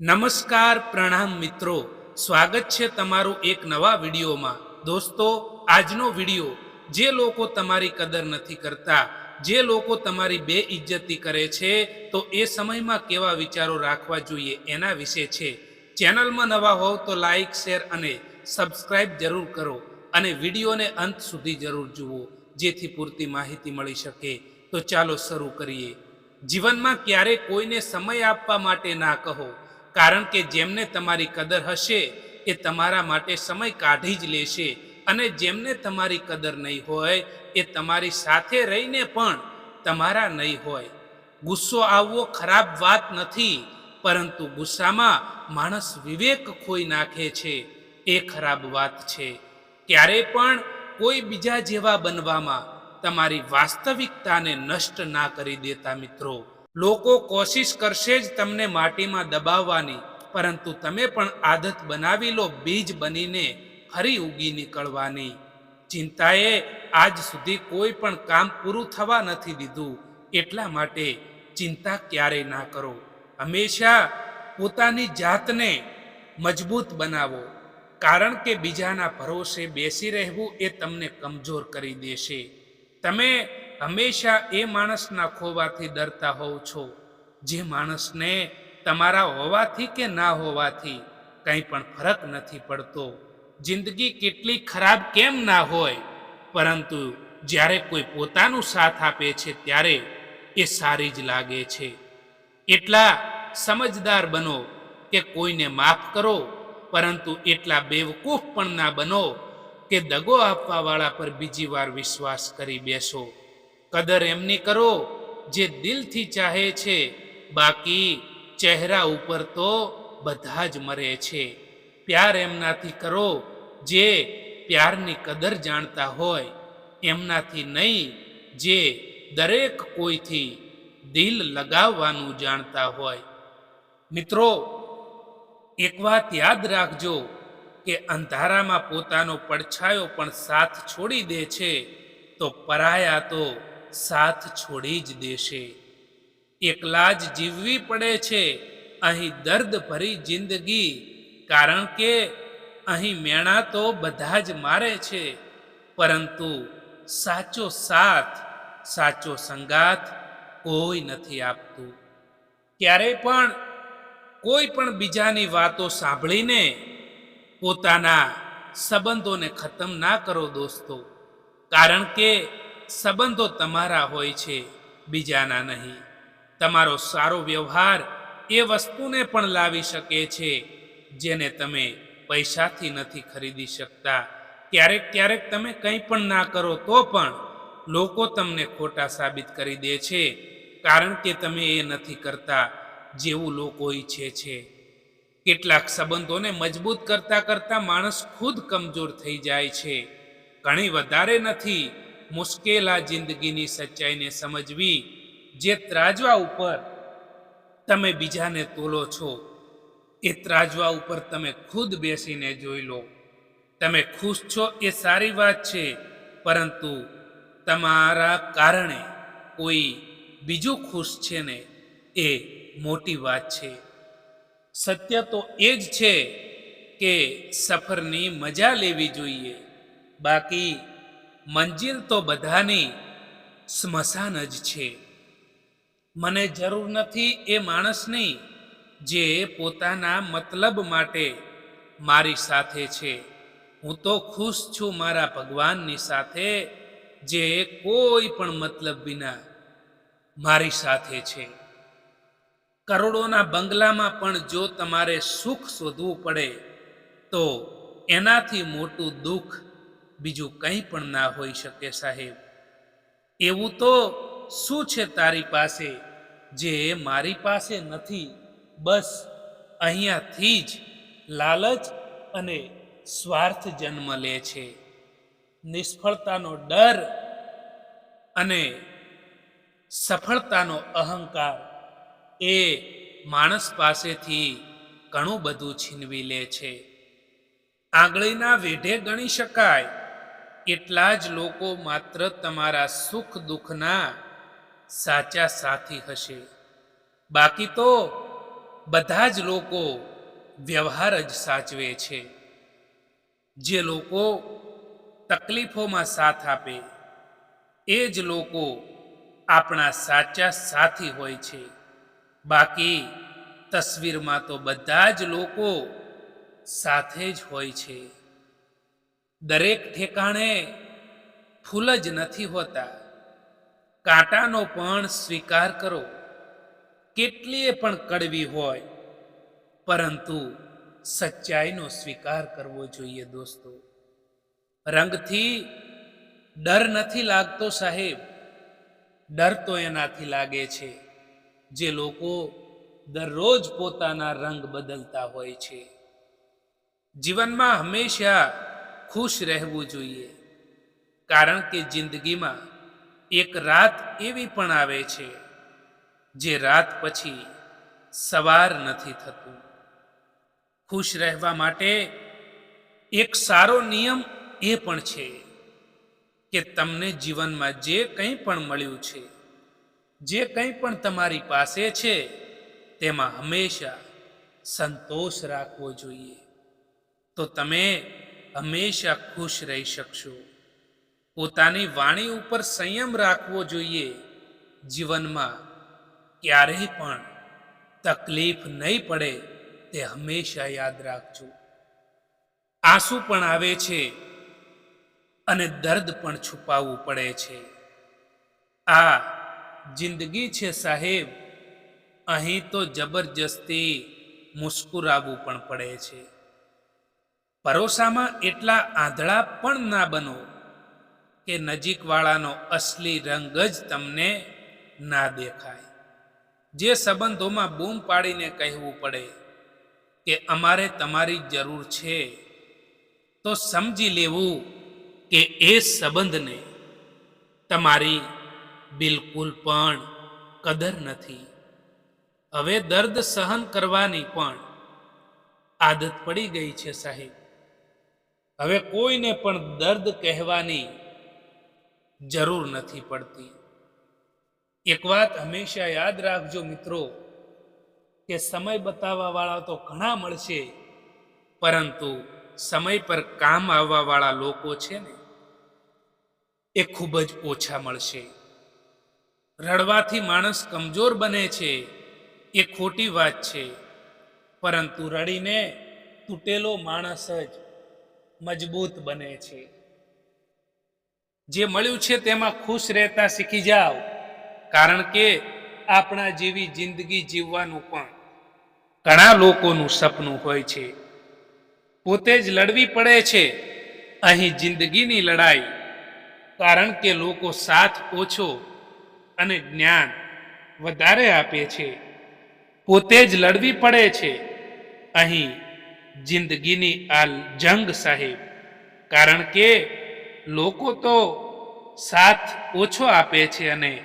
નમસ્કાર પ્રણામ મિત્રો. સ્વાગત છે તમારું એક નવા વિડીયોમાં. દોસ્તો, આજનો વીડિયો, જે લોકો તમારી કદર નથી કરતા, જે લોકો તમારી બે ઇજ્જતી કરે છે, તો એ સમયમાં કેવા વિચારો રાખવા જોઈએ એના વિશે છે. ચેનલમાં નવા હોવ તો લાઇક શેર અને સબસ્ક્રાઇબ જરૂર કરો અને વિડીયોને અંત સુધી જરૂર જુઓ, જેથી પૂરતી માહિતી મળી શકે. તો ચાલો શરૂ કરીએ. જીવનમાં ક્યારેય કોઈને સમય આપવા માટે ના કહો કારણ કે જેમને તમારી કદર હશે, એ તમારા માટે સમય કાઢી જ લેશે. અને જેમને તમારી કદર નહીં હોય, એ તમારી સાથે રહીને પણ તમારા નહીં હોય. ગુસ્સો આવવો ખરાબ વાત નથી, પરંતુ ગુસ્સામાં માણસ વિવેક ખોઈ નાખે છે. એ ખરાબ વાત છે. ક્યારે પણ કોઈ બીજા જેવા બનવામાં તમારી વાસ્તવિકતાને નષ્ટ ના કરી દેતા મિત્રો. લોકો કોશિશ કરશે જ તમને માટીમાં દબાવવાની. પરંતુ તમે પણ આદત બનાવી લો બીજ બનીને ફરી ઉગી નીકળવાની. ચિંતાએ આજ સુધી કોઈ પણ કામ પૂરું થવા નથી દીધું. એટલા માટે ચિંતા ક્યારેય ના કરો. હંમેશા પોતાની જાતને મજબૂત બનાવો. કારણ કે બીજાના ભરોસે બેસી રહેવું એ તમને કમજોર કરી દેશે. તમે હંમેશા એ માણસના ખોવાથી ડરતા હોવ છો. જે માણસને તમારા હોવાથી કે ના હોવાથી કંઈ પણ ફરક નથી પડતો. જિંદગી કેટલી ખરાબ કેમ ના હોય, પરંતુ જ્યારે કોઈ પોતાનું સાથ આપે છે ત્યારે એ સારી જ લાગે છે. એટલા સમજદાર બનો કે કોઈને માફ કરો, પરંતુ એટલા બેવકૂફ પણ ના બનો કે દગો આપવાવાળા પર બીજી વાર વિશ્વાસ કરી બેસો. કદર એમની કરો, જે દિલથી ચાહે છે. બાકી ચહેરા ઉપર તો બધા જ મરે છે. પ્યાર એમનાથી કરો, જે પ્યારની કદર જાણતા હોય. એમનાથી નહીં, જે દરેક કોઈથી દિલ લગાવવાનું જાણતા હોય. મિત્રો, એક વાત યાદ રાખજો કે અંધારામાં પોતાનો પડછાયો પણ સાથ છોડી દે છે, તો પરાયા તો સાથ છોડી જ દેશે. એકલા જ જીવવી પડે છે, અહીં દર્દ ભરી જિંદગી, કારણ કે અહીં મેણા તો બધા જ મારે છે. પરંતુ સાચો સાથ, સાચો સંગાત કોઈ નથી આપતું. ક્યારેય પણ કોઈ પણ બીજાની વાતો સાંભળીને પોતાના સંબંધોને ખતમ ના કરો દોસ્તો. કારણ કે સંબંધો તમારા હોય છે, બીજાના નહીં. તમારો સારો વ્યવહાર એ વસ્તુને પણ લાવી શકે છે, જેને તમે પૈસાથી નથી ખરીદી શકતા. ક્યારેક ક્યારેક તમે કંઈ પણ ના કરો તો પણ લોકો તમને ખોટા સાબિત કરી દે છે, કારણ કે તમે એ નથી કરતા જેવું લોકો ઈચ્છે છે. કેટલાક સંબંધોને મજબૂત કરતા કરતા માણસ ખુદ કમજોર થઈ જાય છે. ઘણી વધારે નથી મુશ્કેલ આ જિંદગીની સચ્ચાઈને સમજવી, જે ત્રાજવા ઉપર તમે બીજાને તોલો છો, એ ત્રાજવા ઉપર તમે ખુદ બેસીને જોઈ લો. તમે ખુશ છો એ સારી વાત છે, પરંતુ તમારા કારણે કોઈ બીજું ખુશ છે ને, એ મોટી વાત છે. સત્ય તો એ જ છે કે સફરની મજા લેવી જોઈએ. બાકી મંજિલ તો બધાની સ્મશાન જ છે. મને જરૂર નથી એ માણસની જે પોતાના મતલબ માટે મારી સાથે છે. હું તો ખુશ છું મારા ભગવાનની સાથે, જે કોઈ પણ મતલબ વિના મારી સાથે છે. કરોડોના બંગલામાં પણ જો તમારે સુખ શોધવું પડે, તો એનાથી મોટું દુઃખ બીજું કંઈ પણ ના હોઈ શકે સાહેબ. એવું તો શું છે તારી પાસે જે મારી પાસે નથી? બસ અહીંયાથી જ લાલચ અને સ્વાર્થ જન્મ લે છે. નિષ્ફળતાનો ડર અને સફળતાનો અહંકાર એ માણસ પાસેથી ઘણું બધું છીનવી લે છે. આંગળીના વેઢે ગણી શકાય એટલા જ લોકો માત્ર તમારા સુખ દુઃખના સાચા સાથી હશે. બાકી તો બધા જ લોકો વ્યવહાર જ સાચવે છે. જે લોકો તકલીફોમાં સાથ આપે, એ જ લોકો આપણા સાચા સાથી હોય છે. બાકી તસવીરમાં તો બધા જ લોકો સાથે જ હોય છે. દરેક ઠેકાણે ફૂલ જ નથી હોતા. કાંટાનો પણ સ્વીકાર કરો. કેટલીય પણ કડવી હોય, પરંતુ સચ્ચાઈનો સ્વીકાર કરવો જોઈએ દોસ્તો. રંગથી ડર નથી લાગતો સાહેબ. ડર તો એનાથી લાગે છે, જે લોકો દરરોજ પોતાના રંગ બદલતા હોય છે. જીવનમાં હંમેશા ખુશ રહેવું જોઈએ. કારણ કે જિંદગીમાં એક રાત એવી પણ આવે છે, જે રાત પછી સવાર નથી થતું. ખુશ રહેવા માટે એક સારો નિયમ એ પણ છે કે તમને જીવનમાં જે કંઈ પણ મળ્યું છે, જે કંઈ પણ તમારી પાસે છે, તેમાં હંમેશા સંતોષ રાખવો જોઈએ. તો તમે હંમેશા ખુશ રહી શકશો. પોતાની વાણી ઉપર સંયમ રાખવો જોઈએ. જીવનમાં ક્યારેય પણ તકલીફ નહીં પડે તે હંમેશા યાદ રાખજો. આંસુ પણ આવે છે અને દર્દ પણ છુપાવવું પડે છે. આ જિંદગી છે સાહેબ, અહીં તો જબરજસ્તી મુસ્કુરાવવું પણ પડે છે. પરોસામાં એટલા આંધળા પણ ના બનો કે નજીકવાળાનો અસલી રંગ જ તમને ના દેખાય. જે સંબંધોમાં બૂમ પાડીને કહેવું પડે કે અમારે તમારી જરૂર છે, તો સમજી લેવું કે એ સંબંધને તમારી બિલકુલ પણ કદર નથી. હવે દર્દ સહન કરવાની પણ આદત પડી ગઈ છે સાહેબ. હવે કોઈને પણ દર્દ કહેવાની જરૂર નથી પડતી. એક વાત હંમેશા યાદ રાખજો મિત્રો, કે સમય બતાવવાવાળા તો ઘણા મળશે, પરંતુ સમય પર કામ આવવાવાળા લોકો છે ને, એ ખૂબ જ ઓછા મળશે. રડવાથી માણસ કમજોર બને છે, એ ખોટી વાત છે, પરંતુ રડીને તૂટેલો માણસ જ મજબૂત બને છે. જે મળ્યું છે તેમાં ખુશ રહેતા શીખી જાઓ. કારણ કે આપણા જેવી જિંદગી જીવવાનું પણ ઘણા લોકોનું સપનું હોય છે. પોતે જ લડવી પડે છે. અહીં જિંદગીની લડાઈ. કારણ કે લોકો સાથ ઓછો અને જ્ઞાન વધારે આપે છે. પોતે જ લડવી પડે છે. અહીં જિંદગીની આ જંગ સાહેબ. કારણ કે લોકો તો સાથ ઓછો આપે છે અને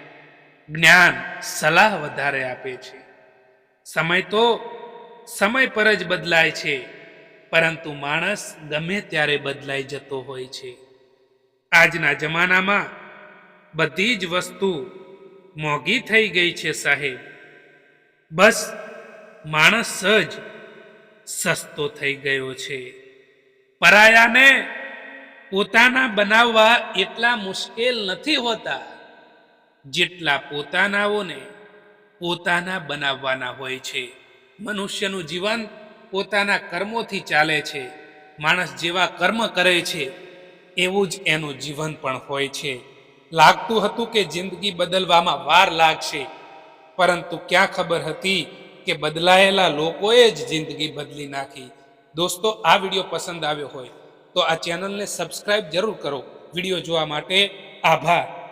જ્ઞાન સલાહ વધારે આપે છે. સમય તો સમય પર જ બદલાય છે, પરંતુ માણસ ગમે ત્યારે બદલાઈ જતો હોય છે. આજના જમાનામાં બધી જ વસ્તુ મોંઘી થઈ ગઈ છે સાહેબ. બસ માણસ જ સસ્તો થઈ ગયો છે. પરાયાને પોતાના બનાવવા એટલા મુશ્કેલ નથી હોતા જેટલા પોતાનાઓને પોતાના બનાવવાના હોય છે. મનુષ્યનું જીવન પોતાના કર્મોથી ચાલે છે. માણસ જેવા કર્મ કરે છે, એવું જ એનું જીવન પણ હોય છે. લાગતું હતું કે જિંદગી બદલવામાં વાર લાગશે, પરંતુ ક્યાં ખબર હતી કે બદલાયેલા લોકોએ જ જિંદગી બદલી નાખી. દોસ્તો, આ વીડિયો પસંદ આવ્યો હોય તો આ ચેનલને સબસ્ક્રાઈબ જરૂર કરો. વીડિયો જોવા માટે આભાર.